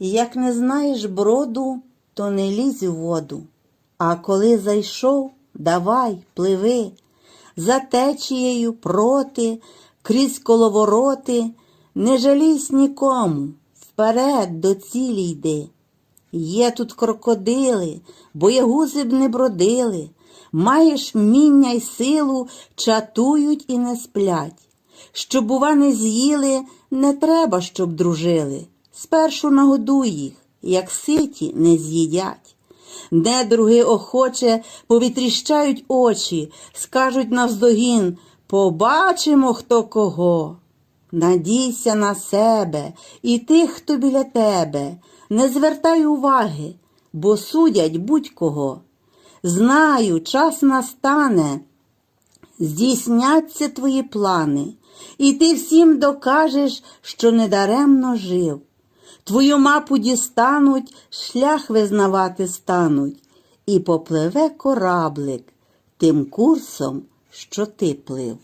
Як не знаєш броду, то не лізь у воду. А коли зайшов, давай, пливи, за течією проти, крізь коловороти, не жалійсь нікому, вперед до цілі йди. Є тут крокодили, боягузи б не бродили, маєш міння й силу, чатують і не сплять. Щоб, бува, не з'їли, не треба, щоб дружили. Спершу нагодуй їх, як ситі не з'їдять. Недруги охоче повітріщають очі, скажуть навздогін побачимо хто кого. Надійся на себе і тих, хто біля тебе, не звертай уваги, бо судять будь-кого. Знаю, час настане, здійсняться твої плани, і ти всім докажеш, що недаремно жив. Твою мапу дістануть, шлях визнавати стануть, і попливе кораблик тим курсом, що ти плив.